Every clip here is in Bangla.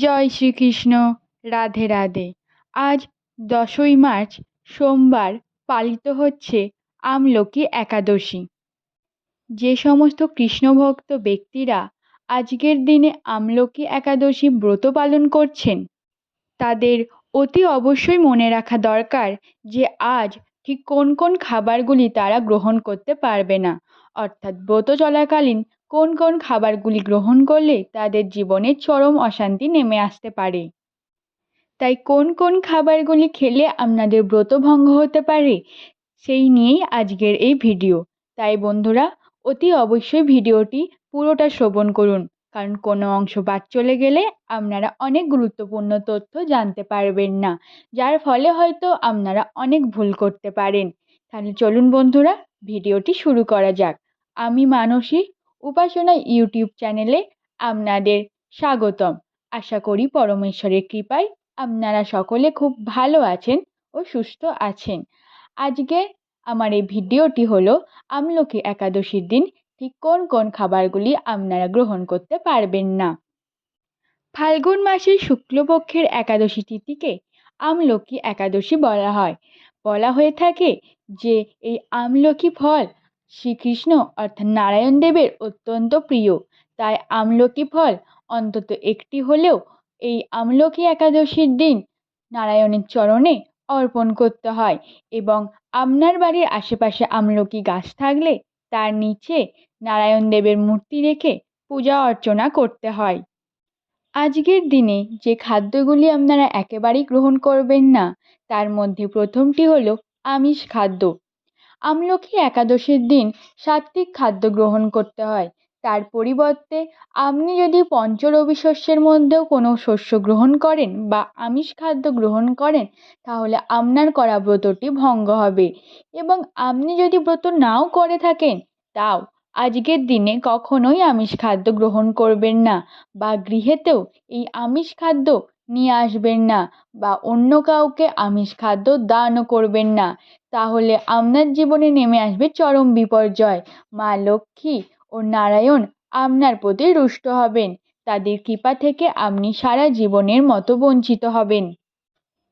জয় শ্রীকৃষ্ণ, রাধে রাধে। আজ দশই মার্চ, সোমবার পালিত হচ্ছে আমলকি একাদশী। যে সমস্ত কৃষ্ণভক্ত ব্যক্তিরা আজকের দিনে আমলকি একাদশী ব্রত পালন করছেন, তাদের অতি অবশ্যই মনে রাখা দরকার যে আজ ঠিক কোন কোন খাবারগুলি তারা গ্রহণ করতে পারবে না। অর্থাৎ ব্রত চলাকালীন কোন কোন খাবারগুলি গ্রহণ করলে তাদের জীবনে চরম অশান্তি নেমে আসতে পারে? তাই কোন কোন খাবারগুলি খেলে আপনাদের ব্রত ভঙ্গ হতে পারে? সেই নিয়েই আজকের এই ভিডিও। তাই বন্ধুরা, অতি অবশ্যই ভিডিওটি পুরোটা শ্রবণ করুন, কারণ কোনো অংশ বাদ চলে গেলে আপনারা অনেক গুরুত্বপূর্ণ তথ্য জানতে পারবেন না, যার ফলে হয়তো আপনারা অনেক ভুল করতে পারেন। তাহলে চলুন বন্ধুরা, ভিডিওটি শুরু করা যাক। আমি মানসী উপাসনা ইউটিউব চ্যানেলে আপনাদের স্বাগতম। আশা করি পরমেশ্বরের কৃপায় আপনারা সকলে খুব ভালো আছেন ও সুস্থ আছেন। আজকে আমার এই ভিডিওটি হলো আমলকি একাদশীর দিন ঠিক কোন কোন খাবারগুলি আপনারা গ্রহণ করতে পারবেন না। ফাল্গুন মাসের শুক্লপক্ষের একাদশী তিথিকে আমলকি একাদশী বলা হয়। বলা হয়ে থাকে যে এই আমলকি ফল শ্রীকৃষ্ণ অর্থাৎ নারায়ণ দেবের অত্যন্ত প্রিয়। তাই আমলকি ফল অন্তত একটি হলেও এই আমলকি একাদশীর দিন নারায়ণের চরণে অর্পণ করতে হয় এবং আপনার বাড়ির আশেপাশে আমলকি গাছ থাকলে তার নিচে নারায়ণ দেবের মূর্তি রেখে পূজা অর্চনা করতে হয়। আজকের দিনে যে খাদ্যগুলি আপনারা একেবারেই গ্রহণ করবেন না, তার মধ্যে প্রথমটি হলো আমিষ খাদ্য। আমলকি একাদশীর দিন সাত্ত্বিক খাদ্য গ্রহণ করতে হয়। তার পরিবর্তে আপনি যদি পঞ্চরবি শস্যের মধ্যেও কোনো শস্য গ্রহণ করেন বা আমিষ খাদ্য গ্রহণ করেন, তাহলে আপনার করা ব্রতটি ভঙ্গ হবে। এবং আপনি যদি ব্রত নাও করে থাকেন, তাও আজকের দিনে কখনোই আমিষ খাদ্য গ্রহণ করবেন না বা গৃহেতেও এই আমিষ খাদ্য নিয়ে আসবেন না বা অন্য কাউকে আমিষ খাদ্য দানও করবেন না। তাহলে আপনার জীবনে নেমে আসবে চরম বিপর্যয়। মা লক্ষ্মী ও নারায়ণ আপনার প্রতি রুষ্ট হবেন। তাদের কৃপা থেকে আপনি সারা জীবনের মতো বঞ্চিত হবেন।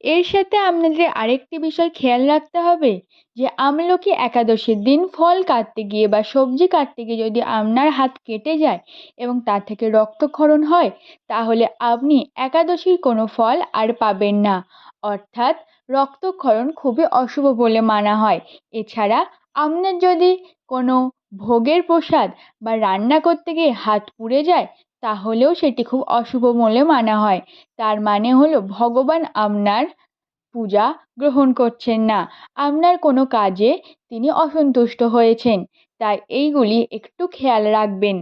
এর সাথে আপনাদের আরেকটি বিষয় খেয়াল রাখতে হবে, যে আমলকি একাদশীর দিন ফল কাটতে গিয়ে বা সবজি কাটতে গিয়ে যদি আপনার হাত কেটে যায় এবং তার থেকে রক্তক্ষরণ হয়, তাহলে আপনি একাদশীর কোনো ফল আর পাবেন না। অর্থাৎ রক্তক্ষরণ খুবই অশুভ বলে মানা হয়। এছাড়া আপনার যদি কোনো ভোগের প্রসাদ বা রান্না করতে গিয়ে হাত পুড়ে যায় তাহলেও সেটি খুব অশুভ বলে মানা হয়। তার মানে হলো, ভগবান আপনার পূজা গ্রহণ করছেন না। আপনার কোনো কাজে তিনি অসন্তুষ্ট হয়েছেন। তাই এইগুলি একটু খেয়াল রাখবেন।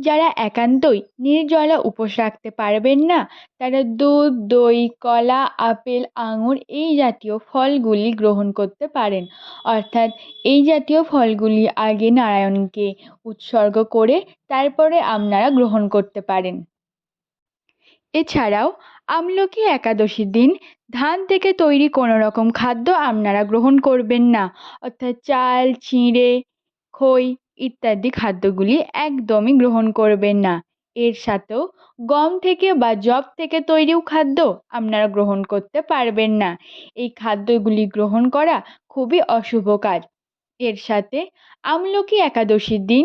যারা একান্তই নির্জলা উপোস রাখতে পারবেন না, তারা দুধ, দই, কলা, আপেল, আঙুর এই জাতীয় ফলগুলি গ্রহণ করতে পারেন। অর্থাৎ এই জাতীয় ফলগুলি আগে নারায়ণকে উৎসর্গ করে তারপরে আপনারা গ্রহণ করতে পারেন। এছাড়াও আমলকি একাদশীর দিন ধান থেকে তৈরি কোনো রকম খাদ্য আপনারা গ্রহণ করবেন না। অর্থাৎ চাল চিঁড়ে খই ইত্যাদি খাদ্যগুলি একদমই গ্রহণ করবেন না। এর সাথেও গম থেকে বা যব থেকে তৈরিও খাদ্য আপনারা গ্রহণ করতে পারবেন না। এই খাদ্যগুলি গ্রহণ করা খুবই অশুভ কাজ। এর সাথে আমলকি একাদশীর দিন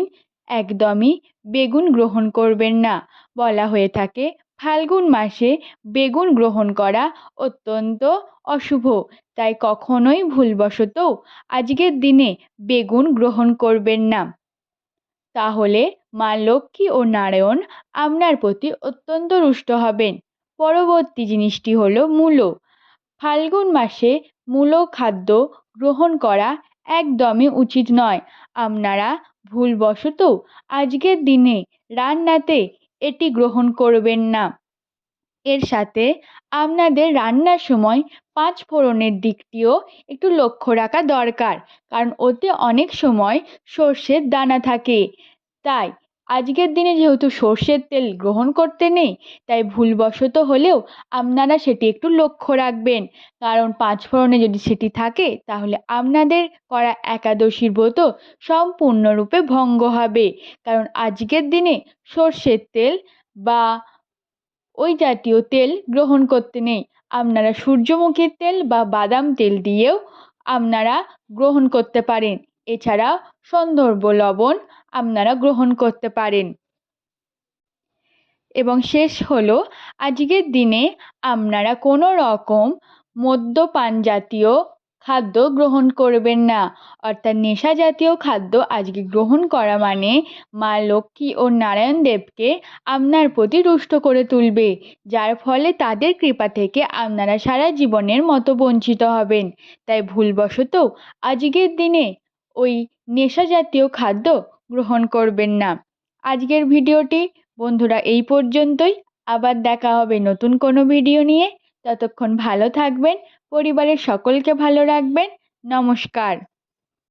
একদমই বেগুন গ্রহণ করবেন না। বলা হয়ে থাকে, ফাল্গুন মাসে বেগুন গ্রহণ করা অত্যন্ত অশুভ। তাই কখনোই ভুলবশত আজকের দিনে বেগুন গ্রহণ করবেন না। তাহলে মা লক্ষ্মী ও নারায়ণ আপনার প্রতি অত্যন্ত রুষ্ট হবেন। পরবর্তী জিনিসটি হলো মূলো। ফাল্গুন মাসে মূলো খাদ্য গ্রহণ করা একদমই উচিত নয়। আপনারা ভুলবশত আজকের দিনে রান্নাতে এটি গ্রহণ করবেন না। এর সাথে আপনাদের রান্নার সময় পাঁচ ফোড়নের দিকটিও একটু লক্ষ্য রাখা দরকার। কারণ ওতে অনেক সময় সর্ষের দানা থাকে। তাই আজকের দিনে যেহেতু সর্ষের তেল গ্রহণ করতে নেই, তাই ভুলবশত হলেও আপনারা সেটি একটু লক্ষ্য রাখবেন। কারণ পাঁচ ফোড়নে যদি সেটি থাকে, তাহলে আপনাদের করা একাদশীর ব্রত সম্পূর্ণরূপে ভঙ্গ হবে। কারণ আজকের দিনে সর্ষের তেল বা ওই জাতীয় তেল গ্রহণ করতে নেই। আপনারা সূর্যমুখীর তেল বা বাদাম তেল দিয়েও আপনারা গ্রহণ করতে পারেন। এছাড়া সন্দর্ভ লবণ আপনারা গ্রহণ করতে পারেন। এবং শেষ হলো, আজকের দিনে আপনারা কোনো রকম মদ্যপান জাতীয় খাদ্য গ্রহণ করবেন না। অর্থাৎ নেশা জাতীয় খাদ্য আজকে গ্রহণ করা মানে মা লক্ষ্মী ও নারায়ণ দেবকে আপনার প্রতি রুষ্ট করে তুলবে, যার ফলে তাদের কৃপা থেকে আপনারা সারা জীবনের মতো বঞ্চিত হবেন। তাই ভুলবশত আজকের দিনে ওই নেশা জাতীয় খাদ্য গ্রহণ করবেন না। আজকের ভিডিওটি বন্ধুরা এই পর্যন্তই। আবার দেখা হবে নতুন কোনো ভিডিও নিয়ে। ততক্ষণ ভালো থাকবেন, পরিবারের সকলকে ভালো রাখবেন। নমস্কার।